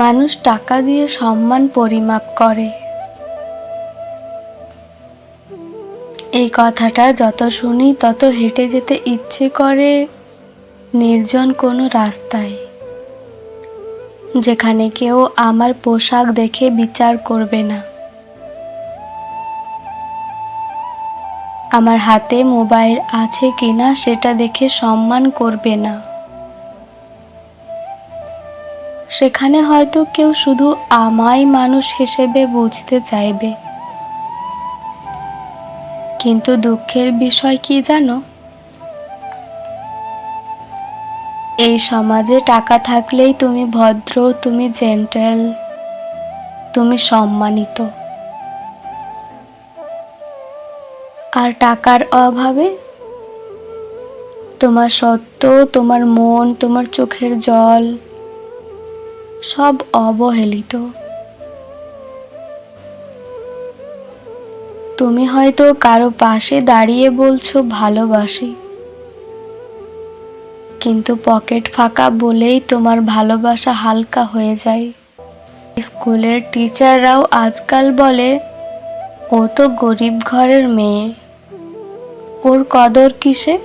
মানুষ টাকা দিয়ে সম্মান পরিমাপ করে। এই কথাটা যত শুনি তত হেঁটে যেতে ইচ্ছে করে নির্জন কোনো রাস্তায়, যেখানে কেউ আমার পোশাক দেখে বিচার করবে না। আমার হাতে মোবাইল আছে কিনা সেটা দেখে সম্মান করবে না। সেখানে হয়তো কেউ শুধু আমায় মানুষ হিসেবে বুঝতে চাইবে। কিন্তু দুঃখের বিষয় কি জানো? এই সমাজে টাকা থাকলেই তুমি ভদ্র, তুমি জেন্টেল, তুমি সম্মানিত। আর টাকার অভাবে? তোমার সত্য, তোমার মন, তোমার চোখের জল সব অবহেলিত। তুমি হয়তো কারও পাশে দাঁড়িয়ে বলছো, ভালোবাসি। কিন্তু পকেট ফাঁকা বলেই তোমার ভালোবাসা হালকা হয়ে যায়। স্কুলের টিচাররাও আজকাল বলে, ও তো গরিব ঘরের মেয়ে। ওর কদর কিসে?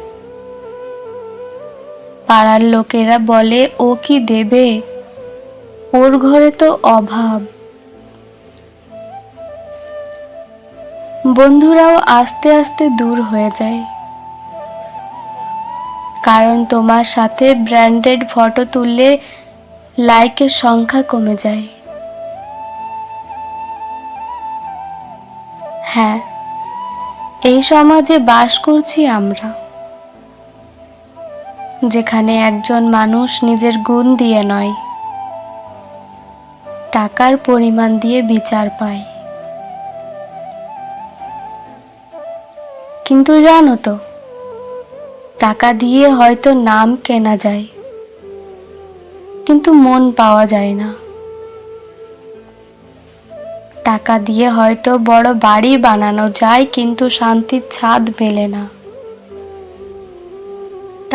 পাড়ার লোকেরা বলে, ও কি দেবে? ওর ঘরে তো অভাব। বন্ধুরাও আস্তে আস্তে দূর হয়ে যায়। কারণ তোমার সাথে ব্র্যান্ডেড ফটো তুললে লাইকের সংখ্যা কমে যায়। হ্যাঁ এই সমাজে বাস করছি আমরা। যেখানে একজন মানুষ নিজের গুণ দিয়ে নয়। টাকার পরিমাণ দিয়ে বিচার পায়। কিন্তু জানো তো, টাকা দিয়ে হয়তো নাম কেনা যায়, কিন্তু মন পাওয়া যায় না। টাকা দিয়ে হয়তো বড় বাড়ি বানানো যায়, কিন্তু শান্তির ছাদ মেলে না।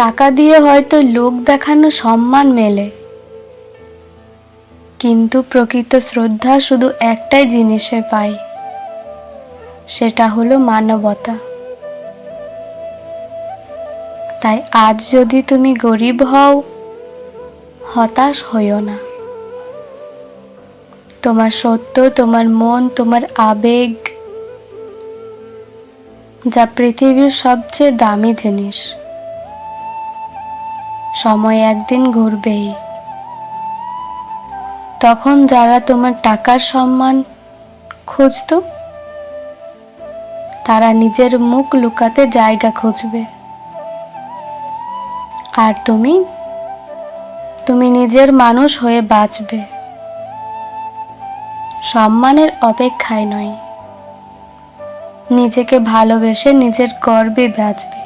টাকা দিয়ে হয়তো লোক দেখানো সম্মান মেলে কিন্তু প্রকৃত শ্রদ্ধা শুধু একটাই জিনিসে পাই, সেটা হলো মানবতা। তাই আজ যদি তুমি গরিব হও, হতাশ হইও না। তোমার সত্য, তোমার মন, তোমার আবেগ, যা পৃথিবীর সবচেয়ে দামি জিনিস। সময় একদিন ঘুরবেই। তখন যারা তোমার টাকার সম্মান খুঁজত, তারা নিজের মুখ লুকাতে জায়গা খুঁজবে। আর তুমি তুমি নিজের মানুষ হয়ে বাঁচবে। সম্মানের অপেক্ষায় নয়। নিজেকে ভালোবেসে নিজের গর্বে বাঁচবে।